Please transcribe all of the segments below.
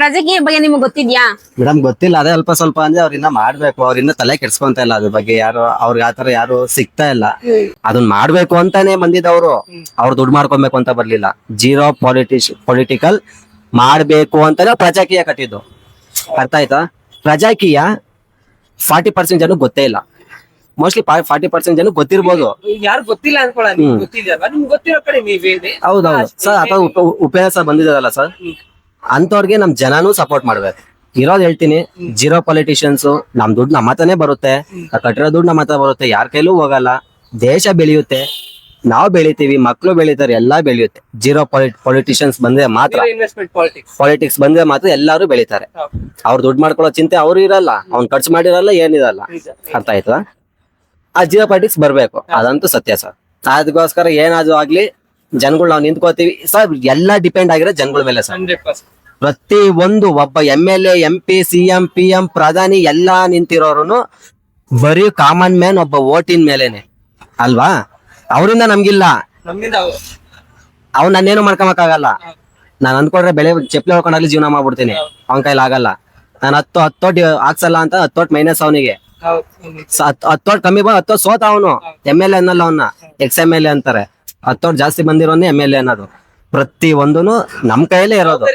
ಪ್ರಜಾಕೀಯ ಬಗ್ಗೆ ನಿಮ್ಗೆ ಗೊತ್ತಿದ್ಯಾ? ಮೇಡಮ್ ಗೊತ್ತಿಲ್ಲ. ಅದೇ ಅಲ್ಪ ಸ್ವಲ್ಪ ಅಂದ್ರೆ ಅವ್ರ ಇನ್ನ ಮಾಡ್ಬೇಕು. ಅವ್ರ ಇನ್ನ ತಲೆ ಕೆಡ್ಸ್ಕೊಂತ ಇಲ್ಲ ಅದ್ರ ಬಗ್ಗೆ. ಯಾರು ಅವ್ರಿಗೆ ಆತರ ಯಾರು ಸಿಗ್ತಾ ಇಲ್ಲ. ಅದನ್ನ ಮಾಡ್ಬೇಕು ಅಂತಾನೆ ಬಂದಿದ್ದವ್ರು. ಅವ್ರು ದುಡ್ಡು ಮಾಡ್ಕೊಬೇಕು ಅಂತ ಬರ್ಲಿಲ್ಲ. ಜೀರೋ ಪಾಲಿಟಿಶ್ ಪೊಲಿಟಿಕಲ್ ಮಾಡ್ಬೇಕು ಅಂತಾನೆ ಪ್ರಜಾಕೀಯ ಕಟ್ಟಿದ್ದು. ಅರ್ಥ ಆಯ್ತಾ? ಪ್ರಜಾಕೀಯ ಫಾರ್ಟಿ ಪರ್ಸೆಂಟ್ ಜನ ಗೊತ್ತೇ ಇಲ್ಲ. ಮೋಸ್ಟ್ಲಿ ಫಾರ್ಟಿ ಪರ್ಸೆಂಟ್ ಜನ ಗೊತ್ತಿರ್ಬೋದು. ಯಾರು ಗೊತ್ತಿಲ್ಲ ಅನ್ಕೊಳ್ಳಿ ಹೌದೌದು. ಸರ್ ಅಥವಾ ಉಪನ್ಯಾಸ ಉಪೇಂದ್ರ ಸರ್? ಬಂದಿದಾರಲ್ಲ ಸರ್ ಅಂತವ್ರಿಗೆ ನಮ್ ಜನನೂ ಸಪೋರ್ಟ್ ಮಾಡ್ಬೇಕು. ಇರೋದ್ ಹೇಳ್ತೀನಿ ಜೀರೋ ಪೊಲಿಟಿಷಿಯನ್ಸ್ ನಮ್ ದುಡ್ಡು ನಮ್ಮ ಹತ್ರನೇ ಬರುತ್ತೆ. ಕಟ್ಟಿರೋ ದುಡ್ಡು ನಮ್ಮ ಹತ್ರ ಬರುತ್ತೆ ಯಾರ ಕೈಲೂ ಹೋಗಲ್ಲ. ದೇಶ ಬೆಳೆಯುತ್ತೆ. ನಾವ್ ಬೆಳಿತೀವಿ ಮಕ್ಳು ಬೆಳಿತಾರೆ ಎಲ್ಲಾ ಬೆಳೆಯುತ್ತೆ. ಜೀರೋ ಪೊಲಿಟ್ ಪೊಲಿಟಿಷಿಯನ್ಸ್ ಬಂದ್ರೆ ಮಾತ್ರ. ಇನ್ವೆಸ್ಟ್ಮೆಂಟ್ ಪಾಲಿಟಿಕ್ಸ್ ಪಾಲಿಟಿಕ್ಸ್ ಬಂದ್ರೆ ಮಾತ್ರ ಎಲ್ಲಾರು ಬೆಳಿತಾರೆ. ಅವ್ರು ದುಡ್ಡು ಮಾಡ್ಕೊಳ್ಳೋ ಚಿಂತೆ ಅವ್ರು ಇರಲ್ಲ. ಅವ್ನ್ ಖರ್ಚು ಮಾಡಿರಲ್ಲ ಏನಿರಲ್ಲ ಅರ್ಥ ಆಯ್ತಾ? ಆ ಜೀರೋ ಪಾಲಿಟಿಕ್ಸ್ ಬರ್ಬೇಕು. ಅದಂತೂ ಸತ್ಯ ಸರ್. ಅದಕ್ಕೋಸ್ಕರ ಏನಾದ್ರು ಆಗ್ಲಿ ಜನಗಳು ನಾವು ನಿಂತ್ಕೋತೀವಿ ಸರ್ ಎಲ್ಲ ಡಿಪೆಂಡ್ ಆಗಿರೋ ಜನಗಳ ಮೇಲೆ ಸರ್ ಪ್ರತಿ ಒಂದು ಒಬ್ಬ M L A M P C M P M ಪ್ರಧಾನಿ ಎಲ್ಲಾ ನಿಂತಿರೋರು ಬರೀ ಕಾಮನ್ ಮ್ಯಾನ್ ಒಬ್ಬ ಓಟಿನ ಮೇಲೇನೆ. ಅಲ್ವಾ? ಅವರಿಂದ ನಮ್ಗಿಲ್ಲ. ಅವ್. ನನ್ನೇನು ನಾನೇನು ಮಾಡ್ಕೊಳಕ್ಕಾಗಲ್ಲ. ನಾನ್ ಅನ್ಕೊಂಡ್ರೆ ಬೆಳೆ ಚಪ್ಪಲಿ ಹೊಡ್ಕೊಂಡಾಗ್ಲಿ ಜೀವನ ಮಾಡ್ಬಿಡ್ತೀನಿ. ಅವನ ಕೈಲಿ ಆಗಲ್ಲ. ನಾನು ಹತ್ತು ಹತ್ತೋಟಿ ಹಾಕ್ಸಲ್ಲ ಅಂತ ಹತ್ತೋಟ್ ಮೈನಸ್ ಅವನಿಗೆ. ಹತ್ತೋಟ್ ಕಮ್ಮಿ ಬಾ ಹತ್ತೋಟ್ ಸೋತ ಅವನು. ಎಂ ಎಲ್ ಎ ಅನ್ನಲ್ಲ ಅವನ್ನ ಎಕ್ಸ್ ಎಂ ಎಲ್ ಎ ಅಂತಾರೆ. ಹತ್ತೋಟ್ ಜಾಸ್ತಿ ಬಂದಿರೋನೇ ಎಂ ಎಲ್ ಎ ಅನ್ನೋದು. ಪ್ರತಿ ಒಂದೂನು ನಮ್ ಕೈಯಲ್ಲೇ ಇರೋದು.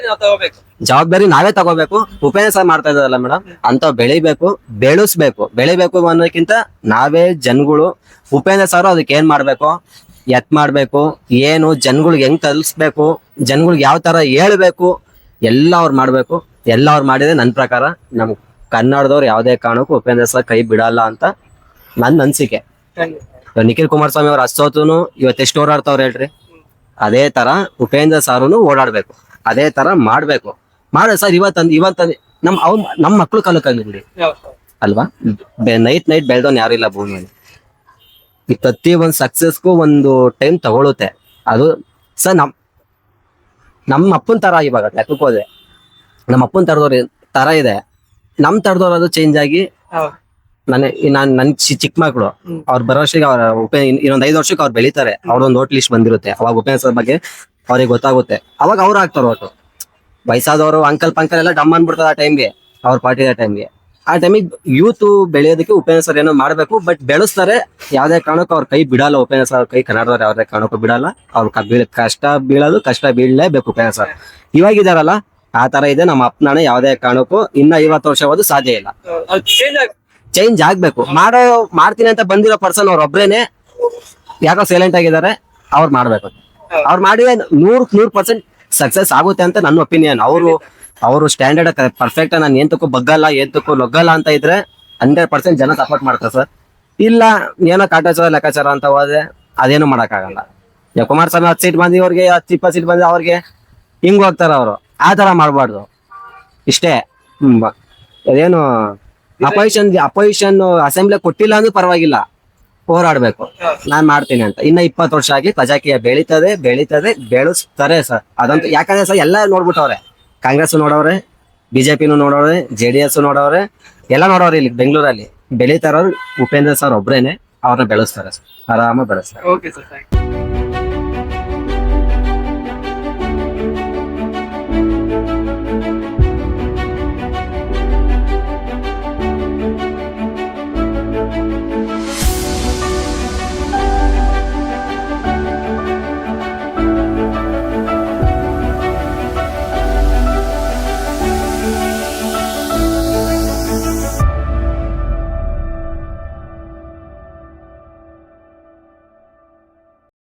ಜವಾಬ್ದಾರಿ ನಾವೇ ತಗೋಬೇಕು. ಉಪನ್ಯಾಸ ಮಾಡ್ತಾ ಇದ್ದಾರಲ್ಲ ಮೇಡಮ್ ಅಂತ ಬೆಳಿಬೇಕು ಬೆಳೆಸ್ಬೇಕು. ಬೆಳಿಬೇಕು ಅನ್ನೋದಕ್ಕಿಂತ ನಾವೇ ಜನಗಳು ಉಪೇಂದ್ರ ಸರ್ ಅದಕ್ಕೆ ಏನ್ ಮಾಡ್ಬೇಕು? ಎತ್ ಮಾಡ್ಬೇಕು. ಏನು ಜನಗಳಿಗೆ ಹೆಂಗ್ ತಲುಪಿಸ್ಬೇಕು ಜನಗಳಿಗೆ ಯಾವ ತರ ಹೇಳ್ಬೇಕು? ಎಲ್ಲ ಅವ್ರು ಮಾಡ್ಬೇಕು. ಎಲ್ಲ ಅವ್ರು ಮಾಡಿದ್ರೆ ನನ್ ಪ್ರಕಾರ ನಮ್ ಕನ್ನಡದವ್ರು ಯಾವ್ದೇ ಕಾರಣಕ್ಕೂ ಉಪೇಂದ್ರ ಸರ್ ಕೈ ಬಿಡಲ್ಲ ಅಂತ ನನ್ ಅನ್ಸಿಕೆ. ನಿಖಿಲ್ ಕುಮಾರಸ್ವಾಮಿ ಅವ್ರ ಅಷ್ಟೊತ್ತುನು ಇವತ್ತು ಎಷ್ಟು ಓಡಾಡ್ತಾವ್ರ ಹೇಳ್ರಿ? ಅದೇ ತರ ಉಪೇಂದ್ರ ಸಾರುನು ಓಡಾಡ್ಬೇಕು. ಅದೇ ತರ ಮಾಡ್ಬೇಕು. ಮಾಡ ಸರ್ ಇವತ್ತಂದ್ ಇವತ್ತಂದ್ ನಮ್ ಅವ್ ನಮ್ ಮಕ್ಳು ಕಾಲಕ್ಕಾಗ್ಲಿ ಬಿಡಿ. ಅಲ್ವಾ? ನೈಟ್ ನೈಟ್ ಬೆಳೆದವನ್ ಯಾರು ಇಲ್ಲ ಭೂಮಿಯಲ್ಲಿ ಈ ಪ್ರತಿ ಒಂದ್ ಸಕ್ಸಸ್ಗೂ ಒಂದು ಟೈಮ್ ತಗೊಳುತ್ತೆ. ಅದು ಸರ್, ನಮ್ ನಮ್ಮ ಅಪ್ಪನ್ ತರ ಇವಾಗ ಲೆಕ್ಕಕ್ಕೆ ಹೋದೆ ನಮ್ಮ ಅಪ್ಪನ್ ತರದವ್ರ ತರ ಇದೆ. ನಮ್ ತರದವ್ರು ಅದು ಚೇಂಜ್ ಆಗಿ ನಾನ್ ನನ್ ಚಿ- ಚಿಕ್ಕ ಮಕ್ಳು. ಅವ್ರ ಬರೋ ವರ್ಷಕ್ಕೆ ಅವ್ರ ಉಪೇ ಇನ್ನೊಂದ್ ಐದು ವರ್ಷಕ್ಕೆ ಅವ್ರು ಬೆಳಿತಾರೆ. ಅವ್ರೊಂದು ಓಟ್ ಲಿಸ್ಟ್ ಬಂದಿರುತ್ತೆ. ಅವಾಗ ಉಪೇಂದ್ರ ಸರ್ ಬಗ್ಗೆ ಅವ್ರಿಗೆ ಗೊತ್ತಾಗುತ್ತೆ. ಅವಾಗ ಅವ್ರು ಹಾಕ್ತಾರೆ ಓಟು ವಯಸ್ಸಾದವರು ಅಂಕಲ್ ಪಂಕಲ್ ಎಲ್ಲ ಡಮ್ ಅನ್ಬಿಡ್ತಾರೆ ಆ ಟೈಮ್ಗೆ ಅವ್ರ ಪಾರ್ಟಿ ಟೈಮ್ಗೆ ಆ ಟೈಮಿಗೆ ಯೂತ್ ಬೆಳೆಯೋದಕ್ಕೆ ಉಪೇಂದ್ರ ಸರ್ ಏನೋ ಮಾಡ್ಬೇಕು ಬಟ್ ಬೆಳೆಸ್ತಾರೆ. ಯಾವ್ದೇ ಕಾರಣಕ್ಕೂ ಅವ್ರ ಕೈ ಬಿಡಲ್ಲ ಉಪೇಂದ್ರ ಸರ್. ಕೈ ಕನ್ನಡದವ್ರು ಯಾವ್ದೇ ಕಾರಣಕ್ಕೂ ಬಿಡಲ್ಲ. ಅವ್ರ ಕಷ್ಟ ಬೀಳೋದು ಕಷ್ಟ ಬೀಳಲೇಬೇಕು ಉಪೇಂದ್ರ ಸರ್. ಇವಾಗಿದಾರಲ್ಲ ಆ ತರ ಇದೆ. ನಮ್ಮ ಅಪ್ಪನಾಣೆ ಯಾವ್ದೇ ಕಾರಣಕ್ಕೂ ಇನ್ನ ಐವತ್ತು ವರ್ಷ ಸಾಧ್ಯ ಇಲ್ಲ. ಚೇಂಜ್ ಆಗ್ಬೇಕು. ಮಾಡೋ, ಮಾಡ್ತೀನಿ ಅಂತ ಬಂದಿರೋ ಪರ್ಸನ್ ಅವ್ರ ಒಬ್ರೇನೆ ಯಾಕೋ ಸೈಲೆಂಟ್ ಆಗಿದ್ದಾರೆ, ಅವ್ರು ಮಾಡ್ಬೇಕು. ಅವ್ರು ಮಾಡಿದ್ರೆ ನೂರ್ ನೂರ್ ಪರ್ಸೆಂಟ್ ಸಕ್ಸಸ್ ಆಗುತ್ತೆ ಅಂತ ನನ್ನ ಒಪಿನಿಯನ್ ಅವರು ಅವರು ಸ್ಟ್ಯಾಂಡರ್ಡ್ ಪರ್ಫೆಕ್ಟ್ ನಾನು ಏಂತಕ್ಕೂ ಬಗ್ಗಲ್ಲ ಏಂತಕ್ಕೂ ಲೊಗ್ಗಲ್ಲ ಅಂತ ಇದ್ರೆ ಹಂಡ್ರೆಡ್ ಪರ್ಸೆಂಟ್ ಜನ ಸಪೋರ್ಟ್ ಮಾಡ್ತಾರೆ ಸರ್. ಇಲ್ಲ, ಏನೋ ಕಾಟಾಚಾರ, ಲೆಕ್ಕಾಚಾರ ಅಂತ ಹೋದ್ರೆ ಅದೇನು ಮಾಡೋಕ್ಕಾಗಲ್ಲ. ಈಗ ಕುಮಾರಸ್ವಾಮಿ ಹತ್ತು ಸೀಟ್ ಬಂದಿ ಅವ್ರಿಗೆ, ಹತ್ತು, ಇಪ್ಪತ್ತು ಸೀಟ್ ಬಂದು ಅವ್ರಿಗೆ, ಹಿಂಗ್ ಹೋಗ್ತಾರ ಅವರು. ಆ ತರ ಮಾಡಬಾರ್ದು. ಇಷ್ಟೇ. ಅದೇನು ಅಪೋಸಿಷನ್ ಅಪೋಸಿಷನ್ ಅಸೆಂಬ್ಲಿ ಕೊಟ್ಟಿಲ್ಲ ಅಂದ್ರೆ ಪರವಾಗಿಲ್ಲ. ಹೋರಾಡ್ಬೇಕು. ನಾನ್ ಮಾಡ್ತೀನಿ ಅಂತ. ಇನ್ನ ಇಪ್ಪತ್ತು ವರ್ಷ ಆಗಿ ಪ್ರಜಾಕೀಯ ಬೆಳೀತದೆ ಬೆಳೀತದೆ ಬೆಳೆಸ್ತಾರೆ ಸರ್. ಅದಂತೂ ಯಾಕಂದ್ರೆ ಸರ್ ಎಲ್ಲ ನೋಡ್ಬಿಟ್ಟವ್ರೆ. ಕಾಂಗ್ರೆಸ್ ನೋಡವ್ರೆ ಬಿಜೆಪಿನೂ ನೋಡವ್ರೆ ಜೆ ಡಿ ಎಸ್ ನೋಡವ್ರೆ ಎಲ್ಲ ನೋಡವ್ರೆ ಇಲ್ಲಿ ಬೆಂಗಳೂರಲ್ಲಿ. ಬೆಳೀತಾರ ಉಪೇಂದ್ರ ಸರ್ ಒಬ್ರೇನೆ. ಅವ್ರನ್ನ ಬೆಳೆಸ್ತಾರೆ ಸರ್. ಆರಾಮಾಗಿ ಬೆಳೆಸ್ತಾರೆ.